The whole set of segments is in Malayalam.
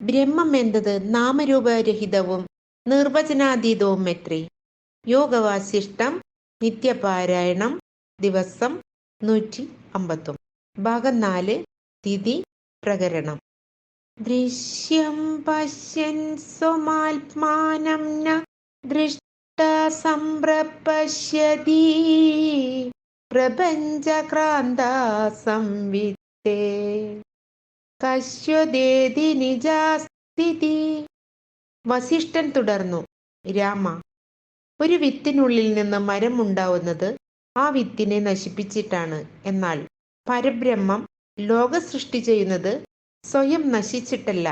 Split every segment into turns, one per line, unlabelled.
ബ്രഹ്മം എന്നത് നാമരൂപരഹിതവും നിർവചനാതീതവും എത്രേ? യോഗവാസിഷ്ടം നിത്യപാരായണം ദിവസം നൂറ്റി അമ്പത്തും ഭാഗം നാല് തിഥി പ്രകരണം. ദൃശ്യം പശ്യൻ സ്വമാത്മാനം ന പ്രപഞ്ചക്രാന്ത സംവിത്തേ. കശ്യതേതി നിജാസ്ഥിതി. വസിഷ്ഠൻ തുടർന്നു രാമ ഒരു വിത്തിനുള്ളിൽ നിന്ന് മരം ഉണ്ടാവുന്നത് ആ വിത്തിനെ നശിപ്പിച്ചിട്ടാണ് എന്നാൽ പരബ്രഹ്മം ലോക സൃഷ്ടി ചെയ്യുന്നത് സ്വയം നശിച്ചിട്ടല്ല.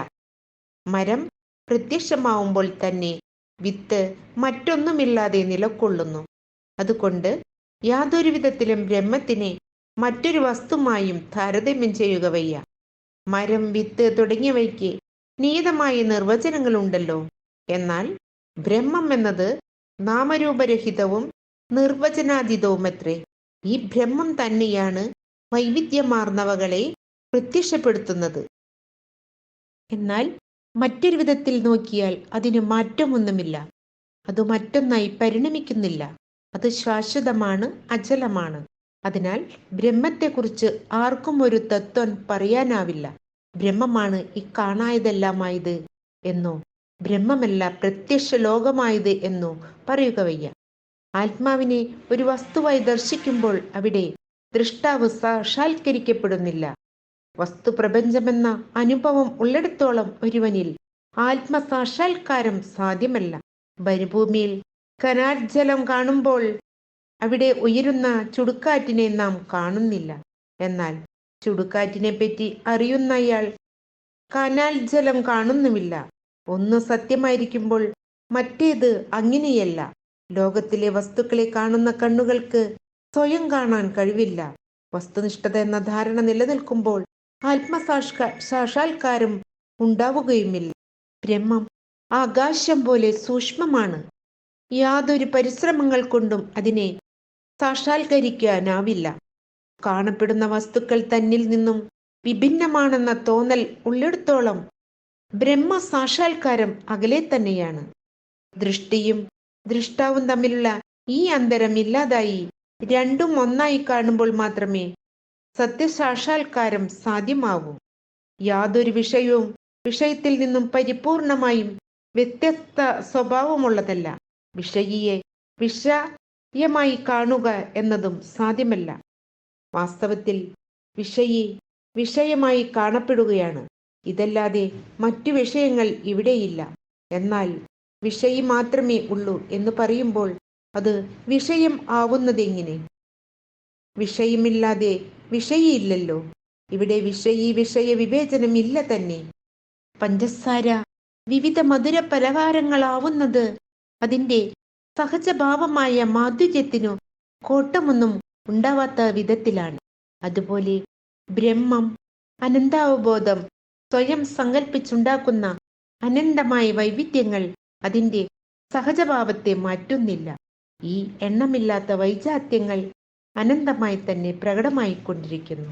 മരം പ്രത്യക്ഷമാവുമ്പോൾ തന്നെ വിത്ത് മറ്റൊന്നുമില്ലാതെ നിലക്കൊള്ളുന്നു അതുകൊണ്ട് യാതൊരു വിധത്തിലും ബ്രഹ്മത്തിനെ മറ്റൊരു വസ്തുമായും താരതമ്യം ചെയ്യുക വയ്യ. മരം വിത്ത് തുടങ്ങിയവയ്ക്ക് നിയതമായ നിർവചനങ്ങളുണ്ടല്ലോ. എന്നാൽ ബ്രഹ്മം എന്നത് നാമരൂപരഹിതവും നിർവചനാതീതവുമത്രേ. ഈ ബ്രഹ്മം തന്നെയാണ് വൈവിധ്യമാർന്നവകളെ പ്രത്യക്ഷപ്പെടുത്തുന്നത്. എന്നാൽ മറ്റൊരു വിധത്തിൽ നോക്കിയാൽ അതിന് മാറ്റമൊന്നുമില്ല. അത് മറ്റൊന്നായി പരിണമിക്കുന്നില്ല. അത് ശാശ്വതമാണ് അചലമാണ്. അതിനാൽ ബ്രഹ്മത്തെക്കുറിച്ച് ആർക്കും ഒരു തത്വം പറയാനാവില്ല. ബ്രഹ്മമാണ് ഈ കാണായതെല്ലാമായത് എന്നോ ബ്രഹ്മമല്ല പ്രത്യക്ഷ ലോകമായത് എന്നോ പറയുക വയ്യ. ആത്മാവിനെ ഒരു വസ്തുവായി ദർശിക്കുമ്പോൾ അവിടെ ദൃഷ്ടാവ് സാക്ഷാത്കരിക്കപ്പെടുന്നില്ല. വസ്തുപ്രപഞ്ചമെന്ന അനുഭവം ഉള്ളിടത്തോളം ഒരുവനിൽ ആത്മസാക്ഷാത്കാരം സാധ്യമല്ല. മരുഭൂമിയിൽ കനാജലം കാണുമ്പോൾ അവിടെ ഉയരുന്ന ചുടുക്കാറ്റിനെ നാം കാണുന്നില്ല. എന്നാൽ ചുടുക്കാറ്റിനെ പറ്റി അറിയുന്നയാൾ കനാൽ ജലം കാണുന്നുമില്ല. ഒന്ന് സത്യമായിരിക്കുമ്പോൾ മറ്റേത് അങ്ങനെയല്ല. ലോകത്തിലെ വസ്തുക്കളെ കാണുന്ന കണ്ണുകൾക്ക് സ്വയം കാണാൻ കഴിവില്ല. വസ്തുനിഷ്ഠത എന്ന ധാരണ നിലനിൽക്കുമ്പോൾ ആത്മസാക്ഷ സാക്ഷാത്കാരം ഉണ്ടാവുകയുമില്ല. ബ്രഹ്മം ആകാശം പോലെ സൂക്ഷ്മമാണ്. യാതൊരു പരിശ്രമങ്ങൾ കൊണ്ടും അതിനെ സാക്ഷാത്കരിക്കാനാവില്ല കാണപ്പെടുന്ന വസ്തുക്കൾ തന്നിൽ നിന്നും വിഭിന്നമാണെന്ന തോന്നൽ ഉള്ളിടത്തോളം ബ്രഹ്മ സാക്ഷാത്കാരം അകലെ തന്നെയാണ്. ദൃഷ്ടിയും ദൃഷ്ടാവും തമ്മിലുള്ള ഈ അന്തരം ഇല്ലാതായി രണ്ടും ഒന്നായി കാണുമ്പോൾ മാത്രമേ സത്യസാക്ഷാത്കാരം സാധ്യമാവൂ. യാതൊരു വിഷയവും വിഷയത്തിൽ നിന്നും പരിപൂർണമായും വ്യത്യസ്ത സ്വഭാവമുള്ളതല്ല. വിഷയിയെ വിഷയമായി കാണുക എന്നതും സാധ്യമല്ല. വാസ്തവത്തിൽ വിഷയി വിഷയമായി കാണപ്പെടുകയാണ്. ഇതല്ലാതെ മറ്റു വിഷയങ്ങൾ ഇവിടെയില്ല. എന്നാൽ വിഷയി മാത്രമേ ഉള്ളൂ എന്ന് പറയുമ്പോൾ അത് വിഷയം ആവുന്നതെങ്ങനെ? വിഷയമില്ലാതെ വിഷയില്ലല്ലോ ഇവിടെ വിഷയി വിഷയ വിവേചനം ഇല്ല തന്നെ. പഞ്ചസാര വിവിധ മധുര പലഹാരങ്ങളാവുന്നത് അതിന്റെ സഹജഭാവമായ മാധുര്യത്തിനു കോട്ടമൊന്നും ഉണ്ടാവാത്ത വിധത്തിലാണ്. അതുപോലെ ബ്രഹ്മം അനന്താവബോധം സ്വയം സങ്കല്പിച്ചുണ്ടാക്കുന്ന അനന്തമായ വൈവിധ്യങ്ങൾ അതിന്റെ സഹജഭാവത്തെ മാറ്റുന്നില്ല. ഈ എണ്ണമില്ലാത്ത വൈജാത്യങ്ങൾ അനന്തമായി തന്നെ പ്രകടമായിക്കൊണ്ടിരിക്കുന്നു.